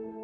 you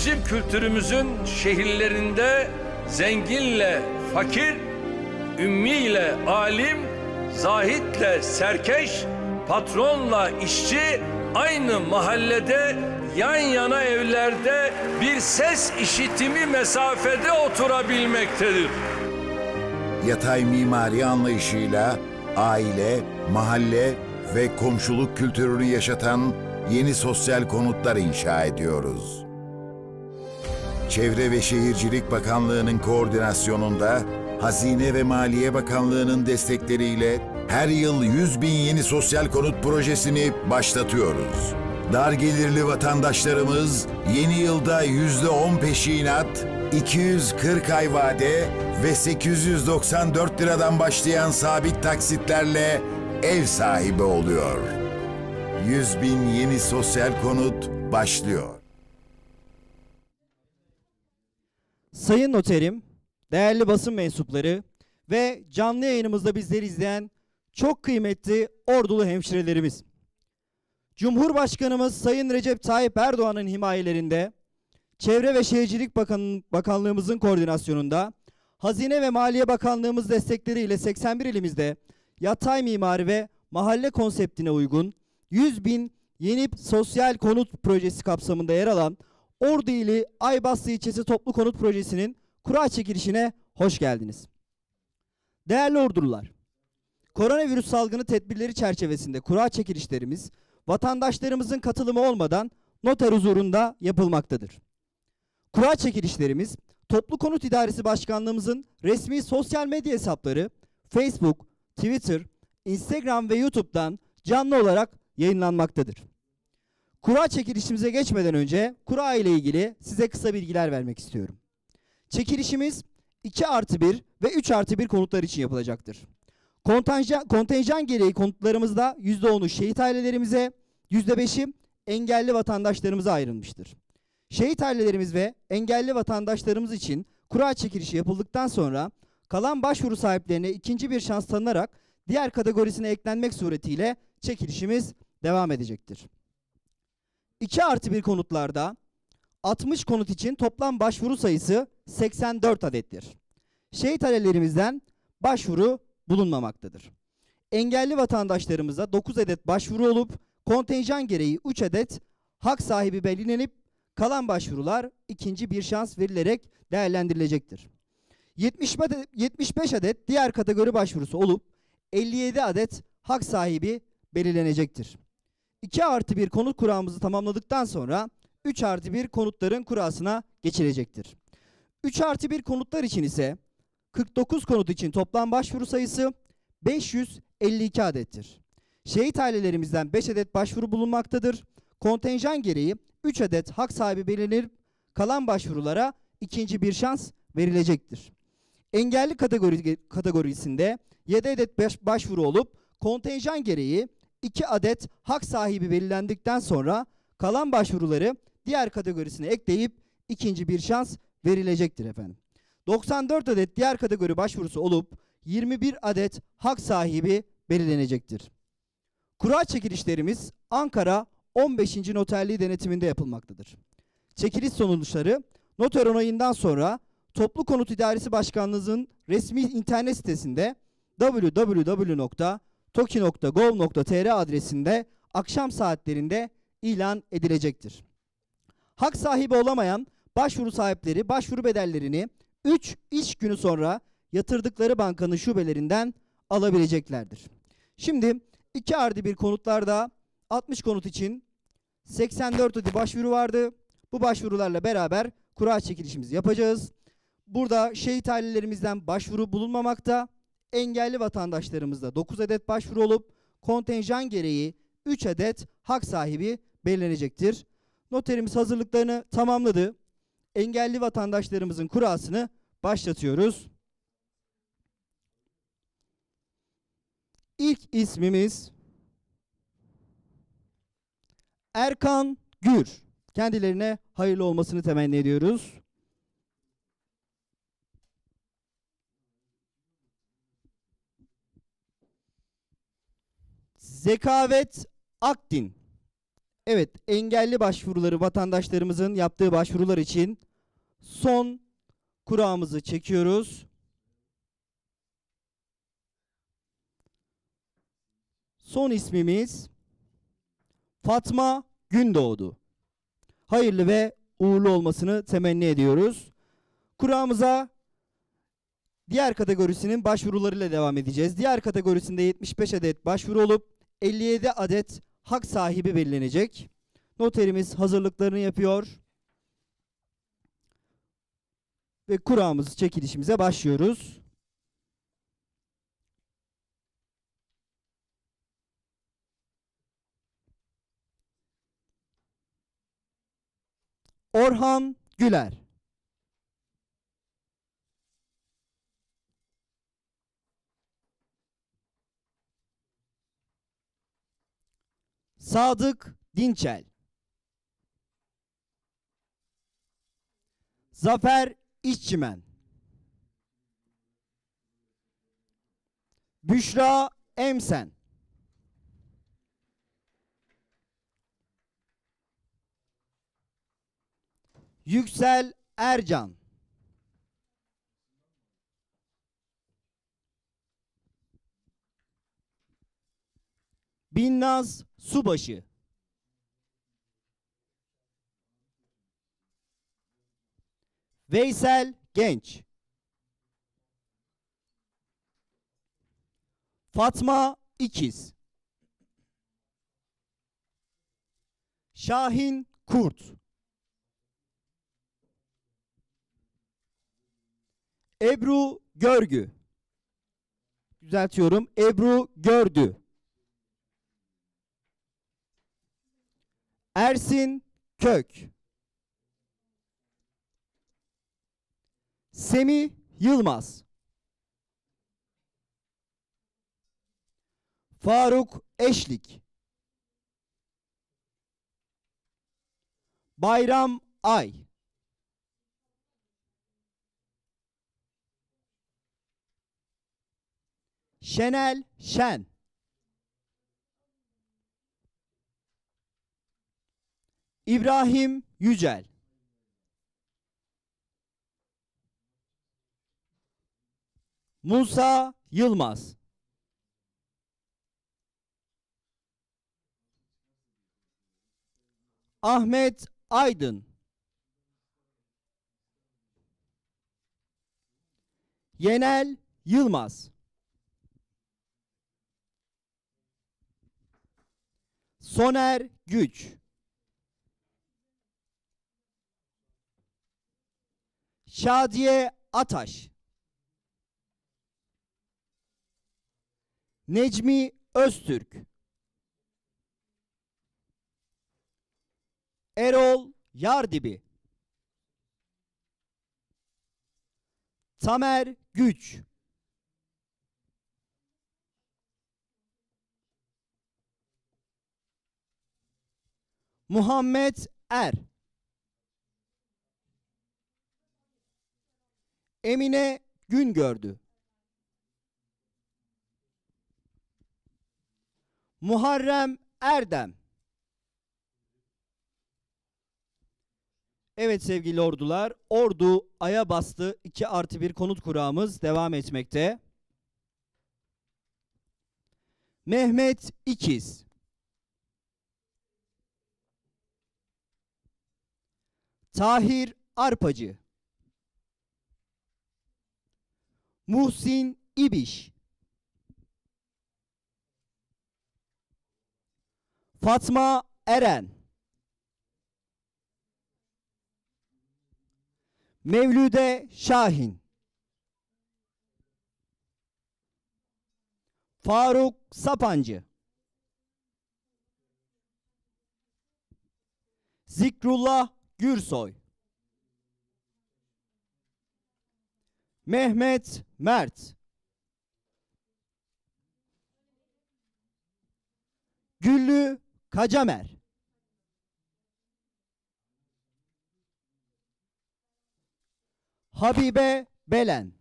Bizim kültürümüzün şehirlerinde zenginle fakir, ümmiyle alim, zahitle serkeş, patronla işçi aynı mahallede yan yana evlerde bir ses işitimi mesafede oturabilmektedir. Yatay mimari anlayışıyla aile, mahalle ve komşuluk kültürünü yaşatan yeni sosyal konutlar inşa ediyoruz. Çevre ve Şehircilik Bakanlığı'nın koordinasyonunda Hazine ve Maliye Bakanlığı'nın destekleriyle her yıl 100 bin yeni sosyal konut projesini başlatıyoruz. Dar gelirli vatandaşlarımız yeni yılda %10 peşinat, 240 ay vade ve 894 liradan başlayan sabit taksitlerle ev sahibi oluyor. 100 bin yeni sosyal konut başlıyor. Sayın Noterim, değerli basın mensupları ve canlı yayınımızda bizleri izleyen çok kıymetli ordulu hemşirelerimiz. Cumhurbaşkanımız Sayın Recep Tayyip Erdoğan'ın himayelerinde Çevre ve Şehircilik Bakan Bakanlığımızın koordinasyonunda Hazine ve Maliye Bakanlığımız destekleriyle 81 ilimizde yatay mimari ve mahalle konseptine uygun 100 bin yeni sosyal konut projesi kapsamında yer alan Ordu ili Aybaslı ilçesi toplu konut projesinin kura çekilişine hoş geldiniz. Değerli ordulular, koronavirüs salgını tedbirleri çerçevesinde kura çekilişlerimiz vatandaşlarımızın katılımı olmadan noter huzurunda yapılmaktadır. Kura çekilişlerimiz Toplu Konut İdaresi Başkanlığımızın resmi sosyal medya hesapları Facebook, Twitter, Instagram ve YouTube'dan canlı olarak yayınlanmaktadır. Kura çekilişimize geçmeden önce kura ile ilgili size kısa bilgiler vermek istiyorum. Çekilişimiz 2 artı 1 ve 3 artı 1 konutlar için yapılacaktır. Kontenjan, kontenjan gereği konutlarımızda %10'u şehit ailelerimize, %5'i engelli vatandaşlarımıza ayrılmıştır. Şehit ailelerimiz ve engelli vatandaşlarımız için kura çekilişi yapıldıktan sonra kalan başvuru sahiplerine ikinci bir şans tanınarak diğer kategorisine eklenmek suretiyle çekilişimiz devam edecektir. 2 artı 1 konutlarda 60 konut için toplam başvuru sayısı 84 adettir. Şehit ailelerimizden başvuru bulunmamaktadır. Engelli vatandaşlarımıza 9 adet başvuru olup kontenjan gereği 3 adet hak sahibi belirlenip kalan başvurular ikinci bir şans verilerek değerlendirilecektir. 70 adet- 75 adet diğer kategori başvurusu olup 57 adet hak sahibi belirlenecektir. 2 artı 1 konut kuramızı tamamladıktan sonra 3 artı 1 konutların kurasına geçilecektir. 3 artı 1 konutlar için ise 49 konut için toplam başvuru sayısı 552 adettir. Şehit ailelerimizden 5 adet başvuru bulunmaktadır. Kontenjan gereği 3 adet hak sahibi belirlenip kalan başvurulara ikinci bir şans verilecektir. Engelli kategori, kategorisinde 7 adet baş- başvuru olup kontenjan gereği 2 adet hak sahibi belirlendikten sonra kalan başvuruları diğer kategorisine ekleyip ikinci bir şans verilecektir efendim. 94 adet diğer kategori başvurusu olup 21 adet hak sahibi belirlenecektir. Kura çekilişlerimiz Ankara 15. Noterliği denetiminde yapılmaktadır. Çekiliş sonuçları noter onayından sonra Toplu Konut İdaresi Başkanlığımızın resmi internet sitesinde www.toki.gov.tr adresinde akşam saatlerinde ilan edilecektir. Hak sahibi olamayan başvuru sahipleri başvuru bedellerini 3 iş günü sonra yatırdıkları bankanın şubelerinden alabileceklerdir. Şimdi 2 artı bir konutlarda 60 konut için 84 adet başvuru vardı. Bu başvurularla beraber kura çekilişimizi yapacağız. Burada şehit ailelerimizden başvuru bulunmamakta. Engelli vatandaşlarımızda 9 adet başvuru olup kontenjan gereği 3 adet hak sahibi belirlenecektir. Noterimiz hazırlıklarını tamamladı. Engelli vatandaşlarımızın kurasını başlatıyoruz. İlk ismimiz Erkan Gür. Kendilerine hayırlı olmasını temenni ediyoruz. Zekavet Akdin. Evet, engelli başvuruları vatandaşlarımızın yaptığı başvurular için son kuramızı çekiyoruz. Son ismimiz Fatma Gündoğdu. Hayırlı ve uğurlu olmasını temenni ediyoruz. Kuramıza diğer kategorisinin başvurularıyla devam edeceğiz. Diğer kategorisinde 75 adet başvuru olup 57 adet hak sahibi belirlenecek. Noterimiz hazırlıklarını yapıyor. Ve kuramız çekilişimize başlıyoruz. Orhan Güler. Sadık Dinçel. Zafer İşçimen. Büşra Emsen. Yüksel Ercan. Binnaz Subaşı. Veysel Genç. Fatma İkiz. Şahin Kurt. Ebru Görgü. Düzeltiyorum. Ebru Gördü Ersin Kök. Semih Yılmaz. Faruk Eşlik. Bayram Ay. Şenel Şen İbrahim Yücel. Musa Yılmaz. Ahmet Aydın. Yenel Yılmaz. Soner Güç Şadiye Ataş. Necmi Öztürk. Erol Yardibi. Tamer Güç. Muhammed Er Emine Güngördü Muharrem Erdem. Evet sevgili ordular, ordu aya bastı. 2 artı 1 konut kurağımız devam etmekte. Mehmet İkiz. Tahir Arpacı Muhsin İbiş. Fatma Eren. Mevlüde Şahin. Faruk Sapancı. Zikrullah Gürsoy Mehmet Mert. Güllü Kacamer. Habibe Belen.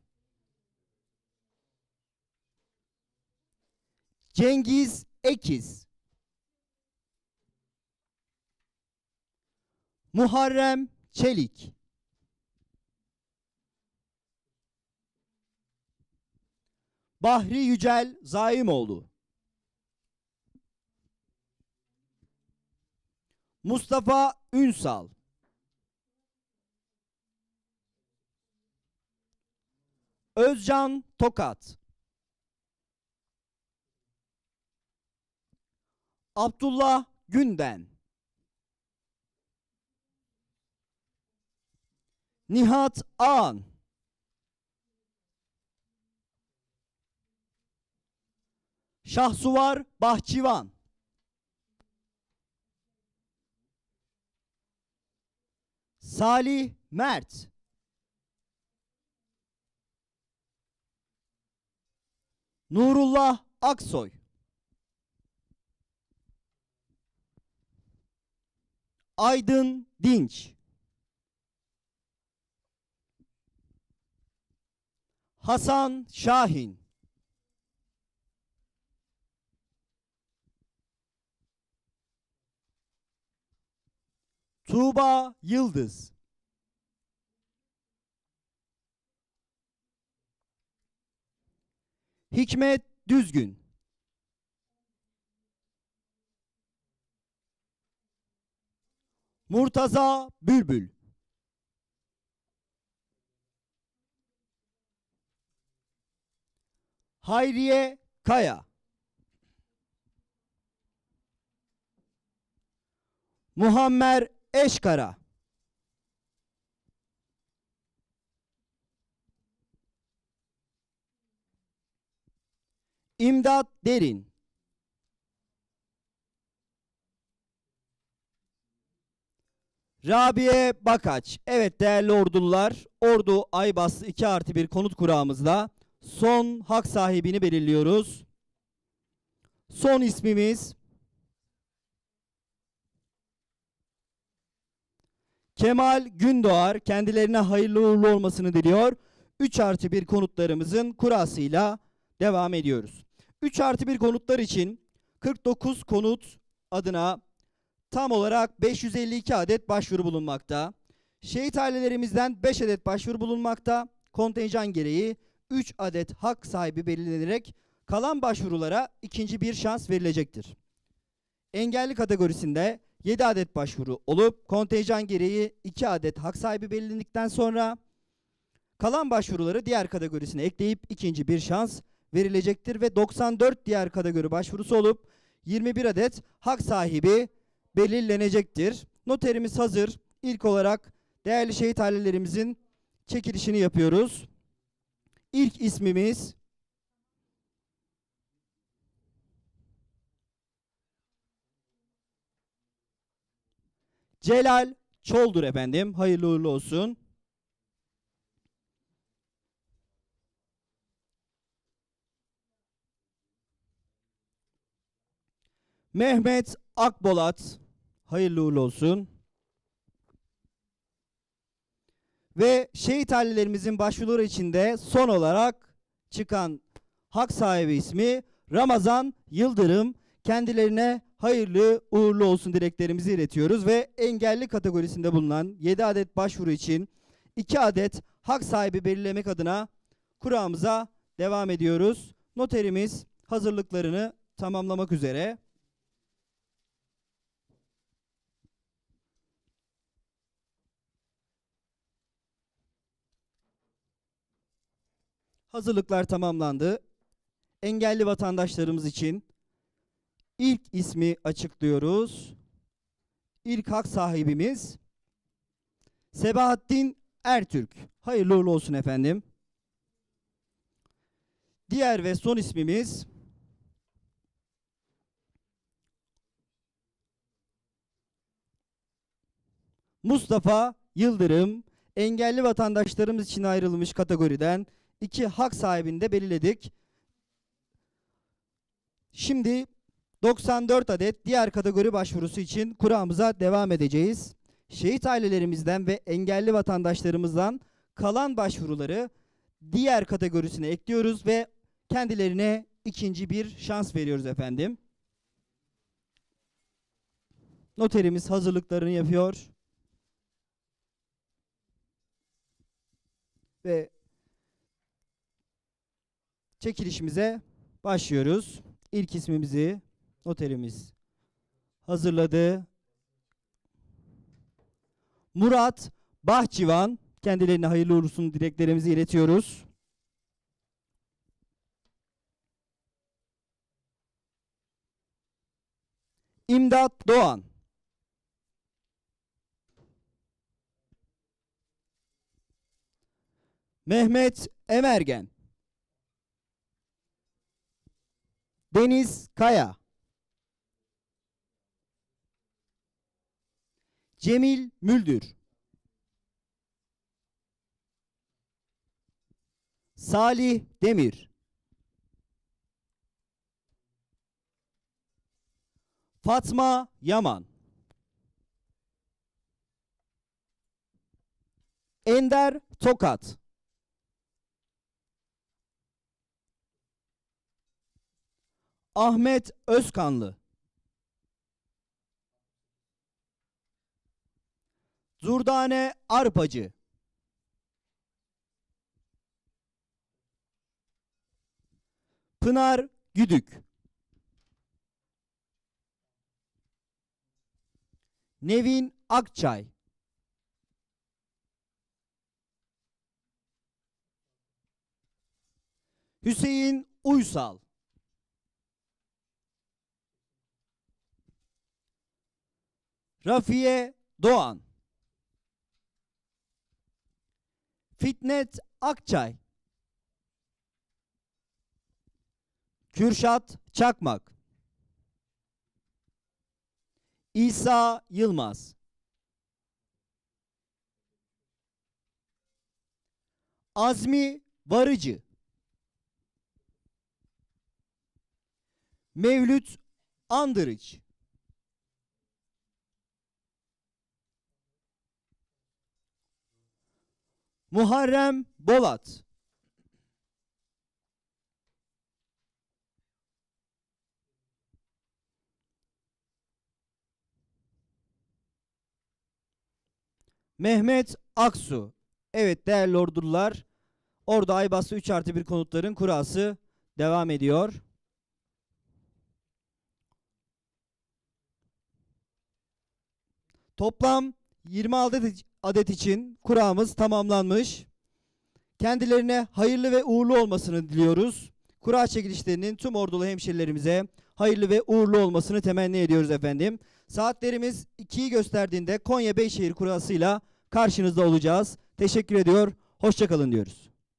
Cengiz Ekiz. Muharrem Çelik Bahri Yücel Zaimoğlu Mustafa Ünsal. Özcan Tokat. Abdullah Günden. Nihat Ağan Şahsuvar Bahçıvan. Salih Mert. Nurullah Aksoy. Aydın Dinç. Hasan Şahin Tuğba Yıldız. Hikmet Düzgün. Murtaza Bülbül. Hayriye Kaya. Muhammed Eşkara İmdat Derin Rabiye Bakaç. Evet değerli ordular, Ordu Aybastı 2 artı 1 konut kurağımızda son hak sahibini belirliyoruz. Son ismimiz Kemal Gündoğar. Kendilerine hayırlı uğurlu olmasını diliyor. 3 artı 1 konutlarımızın kurasıyla devam ediyoruz. 3 artı 1 konutlar için 49 konut adına tam olarak 552 adet başvuru bulunmakta. Şehit ailelerimizden 5 adet başvuru bulunmakta. Kontenjan gereği 3 adet hak sahibi belirlenerek kalan başvurulara ikinci bir şans verilecektir. Engelli kategorisinde 7 adet başvuru olup kontenjan gereği 2 adet hak sahibi belirlendikten sonra kalan başvuruları diğer kategorisine ekleyip ikinci bir şans verilecektir ve 94 diğer kategori başvurusu olup 21 adet hak sahibi belirlenecektir. Noterimiz hazır. İlk olarak değerli şehit ailelerimizin çekilişini yapıyoruz. İlk ismimiz Celal Çoldur efendim. Hayırlı uğurlu olsun. Mehmet Akbolat. Hayırlı uğurlu olsun. Ve şehit ailelerimizin başvuruları içinde son olarak çıkan hak sahibi ismi Ramazan Yıldırım. Kendilerine hayırlı uğurlu olsun dileklerimizi iletiyoruz ve engelli kategorisinde bulunan 7 adet başvuru için 2 adet hak sahibi belirlemek adına kuramıza devam ediyoruz. Noterimiz hazırlıklarını tamamlamak üzere. Hazırlıklar tamamlandı. Engelli vatandaşlarımız için ilk ismi açıklıyoruz. İlk hak sahibimiz Sebahattin Ertürk. Hayırlı uğurlu olsun efendim. Diğer ve son ismimiz Mustafa Yıldırım. Engelli vatandaşlarımız için ayrılmış kategoriden iki hak sahibini de belirledik. Şimdi 94 adet diğer kategori başvurusu için kuramıza devam edeceğiz. Şehit ailelerimizden ve engelli vatandaşlarımızdan kalan başvuruları diğer kategorisine ekliyoruz ve kendilerine ikinci bir şans veriyoruz efendim. Noterimiz hazırlıklarını yapıyor. Ve çekilişimize başlıyoruz. İlk ismimizi noterimiz hazırladı. Murat Bahçıvan kendilerine hayırlı uğurlusun dileklerimizi iletiyoruz. İmdat Doğan Mehmet Emergen Deniz Kaya Cemil Müldür. Salih Demir. Fatma Yaman. Ender Tokat. Ahmet Özkanlı Zurdane Arpacı Pınar Güdük Nevin Akçay Hüseyin Uysal. Rafiye Doğan. Fitnet Akçay. Kürşat Çakmak. İsa Yılmaz. Azmi Varıcı. Mevlüt Andırıç. Muharrem Bolat. Mehmet Aksu. Evet değerli ordular. Orada Aybas'ta 3 artı 1 konutların kurası devam ediyor. Toplam 20 adet, adet için kuramız tamamlanmış. Kendilerine hayırlı ve uğurlu olmasını diliyoruz. Kura çekilişlerinin tüm ordulu hemşerilerimize hayırlı ve uğurlu olmasını temenni ediyoruz efendim. Saatlerimiz 2'yi gösterdiğinde Konya Beyşehir kurasıyla karşınızda olacağız. Teşekkür ediyor. Hoşçakalın diyoruz.